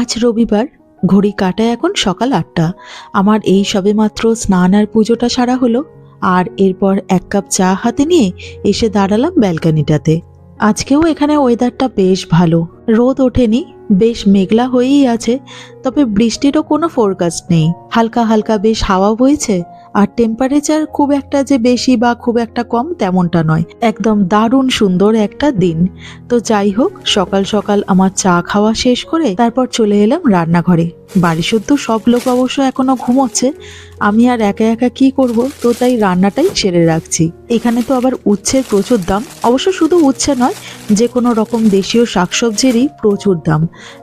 আজ রবিবার, ঘড়ি কাটায় এখন সকাল আটটা। আমার এই সবে মাত্র স্নান আর পুজোটা সারা হলো, আর এরপর এক কাপ চা হাতে নিয়ে এসে দাঁড়ালাম ব্যালকানিটাতে। আজকেও এখানে ওয়েদারটা বেশ ভালো। রোদ ওঠেনি, বেশ মেঘলা হয়েই আছে, তবে বৃষ্টিরও কোনো ফোরকাস্ট নেই। হালকা হালকা বেশ হাওয়া বইছে আর টেম্পারেচার খুব একটা যে বেশি বা খুব একটা কম তেমনটা নয়। একদম দারুণ সুন্দর একটা দিন। তো যাই হোক, সকাল সকাল আমার চা খাওয়া শেষ করে তারপর চলে এলাম রান্নাঘরে। বাড়ি শুদ্ধ সব লোক অবশ্য এখনও ঘুমোচ্ছে। আমি আর একা একা কি করব? তো তাই রান্নাটাই সেরে রাখছি। এখানে তো আবার উচ্ছের প্রচুর দাম। অবশ্য শুধু উচ্ছে নয় যে কোনো রকম দেশীয় শাকসবজিরই প্রচুর দাম।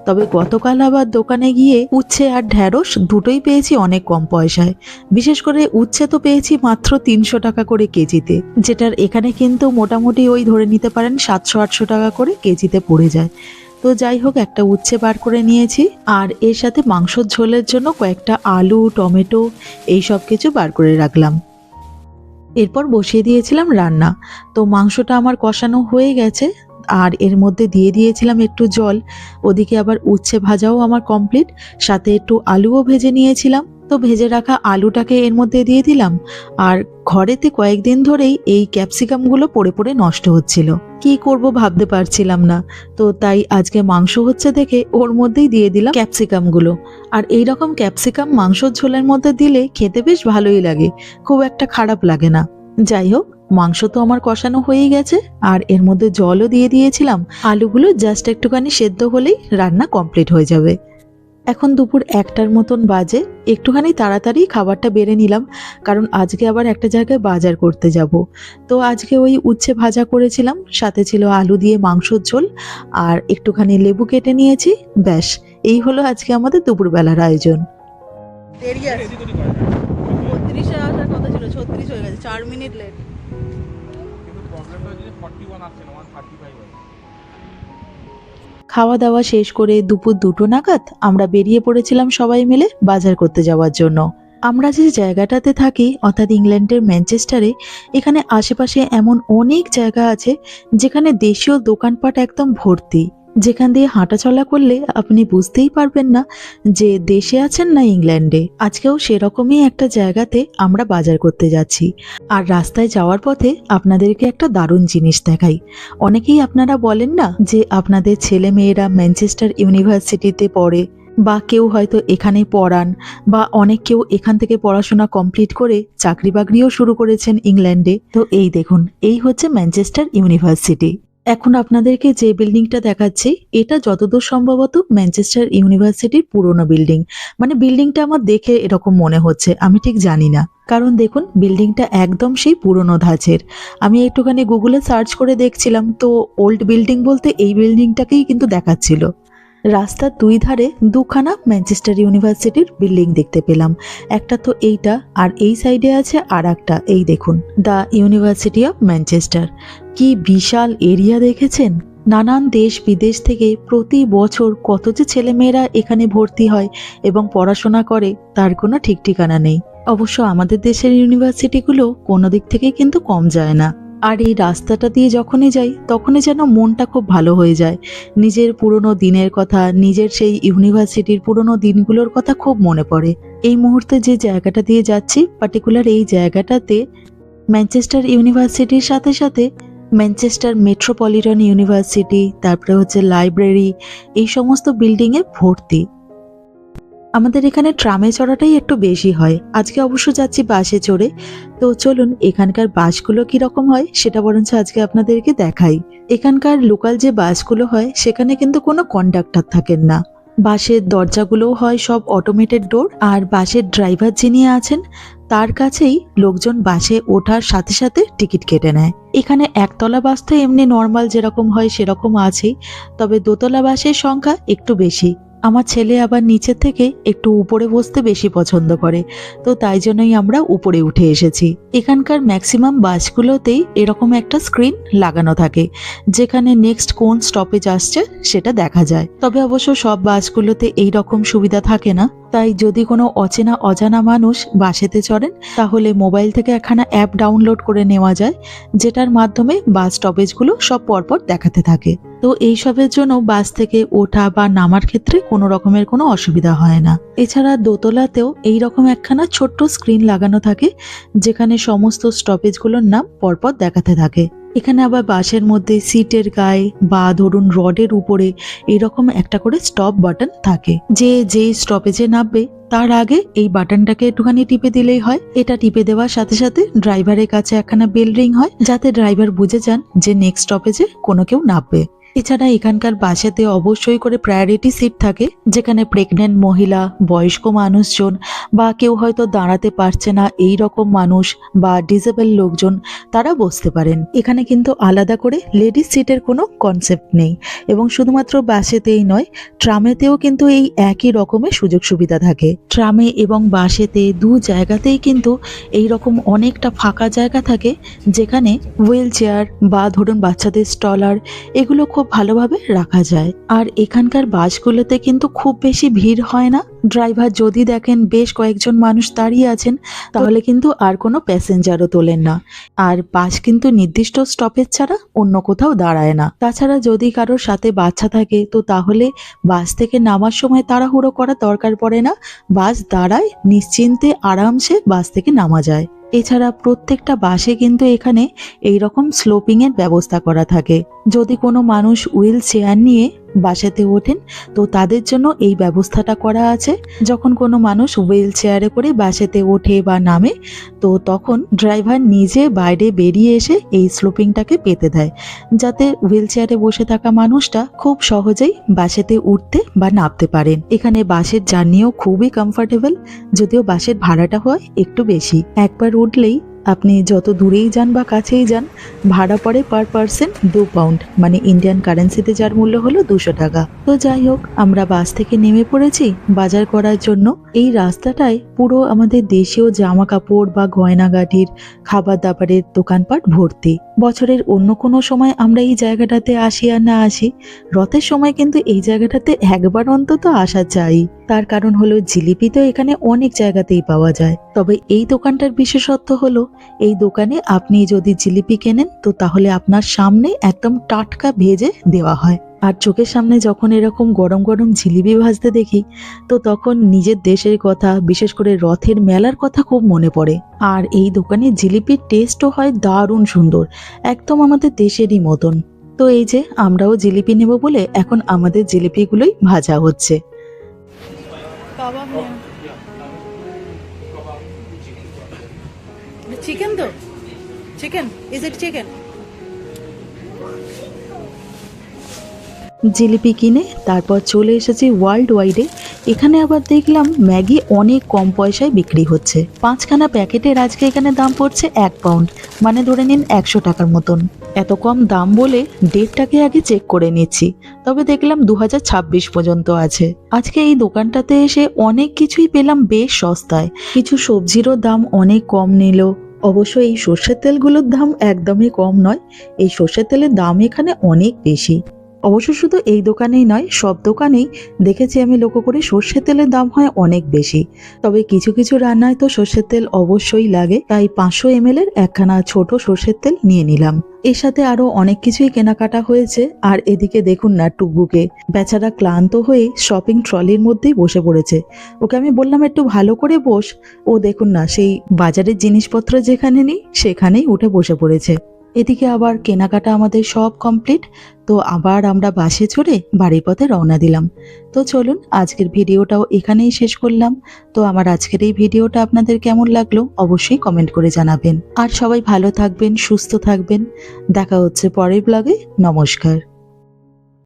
তবে গতকাল আবার দোকানে গিয়ে উচ্ছে আর ঢ্যাঁড়স দুটোই পেয়েছি অনেক কম পয়সায়। বিশেষ করে উচ্ছে তো পেয়েছি মাত্র তিনশো টাকা করে কেজিতে, যেটার এখানে কিন্তু মোটামুটি ওই ধরে নিতে পারেন সাতশো আটশো টাকা করে কেজিতে পড়ে যায়। তো যাই হোক, একটা উচ্ছে বার করে নিয়েছি। আর এর সাথে মাংসর ঝোলের জন্য কয়েকটা আলু, টমেটো এই সব কিছু বার করে রাখলাম। এরপর বসিয়ে দিয়েছিলাম রান্না। তো মাংসটা আমার কষানো হয়ে গেছে। আর এর মধ্যে দিয়ে দিয়েছিলাম একটু জল। ওদিকে আবার উচ্ছে ভাজাও আমার কমপ্লিট। সাথে একটু আলুও ভেজে নিয়েছিলাম। তো ভেজে রাখা আলুটাকে এর মধ্যে দিয়ে দিলাম। আর ঘরেতে কয়েকদিন ধরেই এই ক্যাপসিকামগুলো পড়ে পড়ে নষ্ট হচ্ছিল। কি করব ভাবতে পারছিলাম না। তো তাই আজকে মাংস হচ্ছে দেখে ওর মধ্যেই দিয়ে দিলাম ক্যাপসিকামগুলো। আর এই রকম ক্যাপসিকাম মাংসর ঝোলের মধ্যে দিলে খেতে বেশ ভালোই লাগে। খুব একটা খারাপ লাগে না। যাই হোক, মাংস তো আমার কষানো হয়েই গেছে। আর এর মধ্যে জলও দিয়ে দিয়েছিলাম। আলুগুলো জাস্ট একটুখানি সেদ্ধ হলেই রান্না কমপ্লিট হয়ে যাবে। এখন দুপুর একটার মতন বাজে, একটুখানি তাড়াতাড়ি খাবারটা বেড়ে নিলাম, কারণ আজকে আবার একটা জায়গায় বাজার করতে যাব। তো আজকে ওই উচ্ছে ভাজা করেছিলাম, সাথে ছিল আলু দিয়ে মাংসর ঝোল, আর একটুখানি লেবু কেটে নিয়েছি, ব্যাস, এই হলো আজকে আমাদের দুপুরবেলার আয়োজন। দেরি আছে। কথা ছিল, ছত্রিশ হয়ে গেছে, চার মিনিট লেট খাওয়া দাওয়া শেষ করে দুপুর দুটো নাগাদ আমরা বেরিয়ে পড়েছিলাম সবাই মিলে বাজার করতে যাওয়ার জন্য। আমরা যে জায়গাটাতে থাকি, অর্থাৎ ইংল্যান্ডের ম্যানচেস্টারে, এখানে আশেপাশে এমন অনেক জায়গা আছে যেখানে দেশীয় দোকানপাট একদম ভর্তি। যেখান দিয়ে হাঁটাচলা করলে আপনি বুঝতেই পারবেন না যে দেশে আছেন না ইংল্যান্ডে। আজকেও সেরকমই একটা জায়গাতে আমরা বাজার করতে যাচ্ছি। আর রাস্তায় যাওয়ার পথে আপনাদেরকে একটা দারুণ জিনিস দেখাই। অনেকেই আপনারা বলেন না যে আপনাদের ছেলে মেয়েরা ম্যানচেস্টার ইউনিভার্সিটিতে পড়ে বা কেউ হয়তো এখানে পড়ান বা অনেক কেউ এখান থেকে পড়াশোনা কমপ্লিট করে চাকরি বাকরিও শুরু করেছেন ইংল্যান্ডে। তো এই দেখুন, এই হচ্ছে ম্যানচেস্টার ইউনিভার্সিটি। এখন আপনাদেরকে যে বিল্ডিংটা দেখাচ্ছি, এটা যতদূর সম্ভবত ম্যানচেস্টার ইউনিভার্সিটির পুরনো বিল্ডিং। মানে বিল্ডিংটা আমার দেখে এরকম মনে হচ্ছে, আমি ঠিক জানি না। কারণ দেখুন, বিল্ডিংটা একদম সেই পুরনো ধাঁচের। আমি একটুখানি গুগলে সার্চ করে দেখছিলাম, তো ওল্ড বিল্ডিং বলতে এই বিল্ডিংটাকেই কিন্তু দেখাচ্ছিল। রাস্তার দুই ধারে দুখানা ম্যানচেস্টার ইউনিভার্সিটির বিল্ডিং দেখতে পেলাম। একটা তো এইটা, আর এই সাইডে আছে আর একটা এই দেখুন, দ্য ইউনিভার্সিটি অফ ম্যানচেস্টার। কি বিশাল এরিয়া দেখেছেন? নানান দেশ বিদেশ থেকে প্রতি বছর কত যে ছেলেমেয়েরা এখানে ভর্তি হয় এবং পড়াশোনা করে, তার কোনো ঠিক ঠিকানা নেই। অবশ্য আমাদের দেশের ইউনিভার্সিটিগুলো কোনো দিক থেকেই কিন্তু কম যায় না। আর এই রাস্তাটা দিয়ে যখনই যাই, তখনই যেন মনটা খুব ভালো হয়ে যায়। নিজের পুরনো দিনের কথা, নিজের সেই ইউনিভার্সিটির পুরনো দিনগুলোর কথা খুব মনে পড়ে। এই মুহূর্তে যে জায়গাটা দিয়ে যাচ্ছি পার্টিকুলার এই জায়গাটাতে ম্যানচেস্টার ইউনিভার্সিটির সাথে সাথে ম্যানচেস্টার মেট্রোপলিটন ইউনিভার্সিটি তারপরে হচ্ছে লাইব্রেরি এই সমস্ত বিল্ডিংয়ে ভর্তি। আমাদের এখানে ট্রামে চড়াটাই একটু বেশি হয়। আজকে অবশ্য যাচ্ছি বাসে চড়ে। তো চলুন, এখানকার বাসগুলো কীরকম হয় সেটা বরঞ্চ আজকে আপনাদেরকে দেখাই। এখানকার লোকাল যে বাসগুলো হয়, সেখানে কিন্তু কোনো কন্ডাক্টর থাকেন না। বাসের দরজাগুলোও হয় সব অটোমেটেড ডোর আর বাসের ড্রাইভার যিনি আছেন, তার কাছেই লোকজন বাসে ওঠার সাথে সাথে টিকিট কেটে নেয়। এখানে একতলা বাস তো এমনি নর্মাল যেরকম হয় সেরকম আছেই, তবে দোতলা বাসের সংখ্যা একটু বেশি। আমার ছেলে আবার নিচের থেকে একটু উপরে বসতে বেশি পছন্দ করে, তো তাই জন্যই আমরা উপরে উঠে এসেছি। এখানকার ম্যাক্সিমাম বাসগুলোতেই এরকম একটা স্ক্রিন লাগানো থাকে, যেখানে নেক্সট কোন স্টপেজ আসছে সেটা দেখা যায়। তবে অবশ্য সব বাসগুলোতে এই রকম সুবিধা থাকে না, তাই যদি কোনো অচেনা অজানা মানুষ বাসেতে চড়েন, তাহলে মোবাইল থেকে একখানা অ্যাপ ডাউনলোড করে নেওয়া যায়, যেটার মাধ্যমে বাস স্টপেজগুলো সব পরপর দেখাতে থাকে। তো এইসবের জন্য বাস থেকে ওঠা বা নামার ক্ষেত্রে কোনো রকমের কোনো অসুবিধা হয় না। এছাড়া দোতলাতেও এই রকম একখানা ছোট্ট স্ক্রিন লাগানো থাকে, যেখানে সমস্ত স্টপেজগুলোর নাম পরপর দেখাতে থাকে। এখানে আবার বাসের মধ্যে সিটের গায়ে বা ধরুন রডের উপরে এরকম একটা করে স্টপ বাটন থাকে। যে যেই স্টপেজে নামবে, তার আগে এই বাটনটাকে একটুখানি টিপে দিলেই হয়। এটা টিপে দেওয়ার সাথে সাথে ড্রাইভারের কাছে একখানা বেল রিং হয়, যাতে ড্রাইভার বুঝে যান যে নেক্সট স্টপেজে কোনো কেউ নামবে। এছাড়া এখানকার বাসেতে অবশ্যই করে প্রায়োরিটি সিট থাকে, যেখানে প্রেগনেন্ট মহিলা, বয়স্ক মানুষজন বা কেউ হয়তো দাঁড়াতে পারছে না এই রকম মানুষ বা ডিসেবল লোকজন, তারা বসতে পারেন। এখানে কিন্তু আলাদা করে লেডিস সিটের কোনো কনসেপ্ট নেই এবং শুধুমাত্র বাসেতেই নয়, ট্রামেতেও কিন্তু এই একই রকমের সুযোগ সুবিধা থাকে। ট্রামে এবং বাসেতে দু জায়গাতেই কিন্তু এই রকম অনেকটা ফাঁকা জায়গা থাকে, যেখানে হুইল চেয়ার বা ধরুন বাচ্চাদের স্টলার এগুলো খুব ভালোভাবে রাখা যায়। আর এখানকার বাসগুলোতে কিন্তু খুব বেশি ভিড় হয় না। ড্রাইভার যদি দেখেন বেশ কয়েকজন মানুষ দাঁড়িয়ে আছেন, তাহলে কিন্তু আর কোনো প্যাসেঞ্জারও তোলেন না। আর বাস কিন্তু নির্দিষ্ট স্টপেজ ছাড়া অন্য কোথাও দাঁড়ায় না। তাছাড়া যদি কারোর সাথে বাচ্চা থাকে, তো তাহলে বাস থেকে নামার সময় তাড়াহুড়ো করার দরকার পড়ে না। বাস দাঁড়ায় নিশ্চিন্তে আরামসে বাস থেকে নামা যায়। এছাড়া প্রত্যেকটা বাসে কিন্তু এখানে এইরকম স্লোপিং এর ব্যবস্থা করা থাকে। যদি কোনো মানুষ হুইল চেয়ার নিয়ে বাসাতে ওঠেন। তো তাদের জন্য এই ব্যবস্থাটা করা আছে। যখন কোনো মানুষ হুইল চেয়ারে করে বাসেতে ওঠে বা নামে, তো তখন ড্রাইভার নিজে বাইরে বেরিয়ে এসে এই স্লোপিংটাকে পেতে দেয়। যাতে হুইল চেয়ারে বসে থাকা মানুষটা খুব সহজেই বাসেতে উঠতে বা নামতে পারেন। এখানে বাসের জার্নিও খুবই কমফোর্টেবল যদিও বাসের ভাড়াটা হয় একটু বেশি। একবার উঠলেই আপনি যত দূরেই যান বা কাছেই যান, ভাড়া পড়ে পার পার্সন দু পাউন্ড মানে ইন্ডিয়ান কারেন্সিতে যার মূল্য হলো দুশো টাকা। তো যাই হোক, আমরা বাস থেকে নেমে পড়েছি। বাজার করার জন্য এই রাস্তাটায় পুরো আমাদের দেশীয় জামা কাপড় বা গয়নাগাটির খাবার দাবারের দোকানপাট ভর্তি। বছরের অন্য কোনো সময় আমরা এই জায়গাটাতে আসি আর না আসি, রথের সময় কিন্তু এই জায়গাটাতে একবার অন্তত আসা চাই। তার কারণ হলো জিলিপি তো এখানে অনেক জায়গাতেই পাওয়া যায়। তবে এই দোকানটার বিশেষত্ব হলো, এই দোকানে আপনি যদি জিলিপি কেনেন, তো তাহলে আপনার সামনে একদম টাটকা ভেজে দেওয়া হয়। আর চোখের সামনে যখন এরকম গরম গরম জিলিপি ভাজতে দেখি, তো তখন নিজের দেশের কথা, বিশেষ করে রথের মেলার কথা খুব মনে পড়ে। আর এই দোকানে জিলিপির টেস্টও হয় দারুণ সুন্দর, একদম আমাদের দেশেরই মতন। তো এই যে আমরাও জিলিপি নেব বলে এখন আমাদের জিলিপিগুলোই ভাজা হচ্ছে। চিকেন তো? Chicken is it chicken jalebi কিনে তারপর চলে এসেছি ওয়ার্ল্ড ওয়াইডে এখানে আবার দেখলাম ম্যাগি অনেক কম পয়সায় বিক্রি হচ্ছে। পাঁচখানা প্যাকেটের আজকে এখানে দাম পড়ছে এক পাউন্ড মানে ধরে নিন একশো টাকার মতন। এত কম দাম বলে ডেটটাকে আগে চেক করে নিচ্ছি, তবে দেখলাম দু হাজার ছাব্বিশ পর্যন্ত আছে। আজকে এই দোকানটাতে এসে অনেক কিছুই পেলাম বেশ সস্তায়। কিছু সবজিরও দাম অনেক কম নিল। অবশ্য এই সর্ষের তেলগুলোর দাম একদমই কম নয়, এই সর্ষের তেলের দাম এখানে অনেক বেশি। অবশ্য শুধু এই দোকানেই নয়, সব দোকানেই দেখেছি আমি লক্ষ্য করে সর্ষের তেলের দাম হয় অনেক বেশি। তবে কিছু কিছু রান্নায় তো সর্ষের তেল অবশ্যই লাগে, তাই পাঁচশো এম এর একখানা ছোট সর্ষের তেল নিয়ে নিলাম। এর সাথে আরও অনেক কিছুই কেনাকাটা হয়েছে, আর এদিকে দেখুন না টুকবুকে। বেচারা ক্লান্ত হয়ে শপিং ট্রলির মধ্যেই বসে পড়েছে। ওকে আমি বললাম, একটু ভালো করে বস। ও দেখুন না, সেই বাজারের জিনিসপত্র যেখানে নেই, সেখানেই উঠে বসে পড়েছে। এদিকে আবার কেনাকাটা আমাদের সব কমপ্লিট তো আবার আমরা বাসে চড়ে বাড়ির পথে রওনা দিলাম। তো চলুন, আজকের ভিডিওটাও এখানেই শেষ করলাম। তো আমার আজকের এই ভিডিওটা আপনাদের কেমন লাগল অবশ্যই কমেন্ট করে জানাবেন। আর সবাই ভালো থাকবেন, সুস্থ থাকবেন। দেখা হচ্ছে পরের ব্লগে নমস্কার।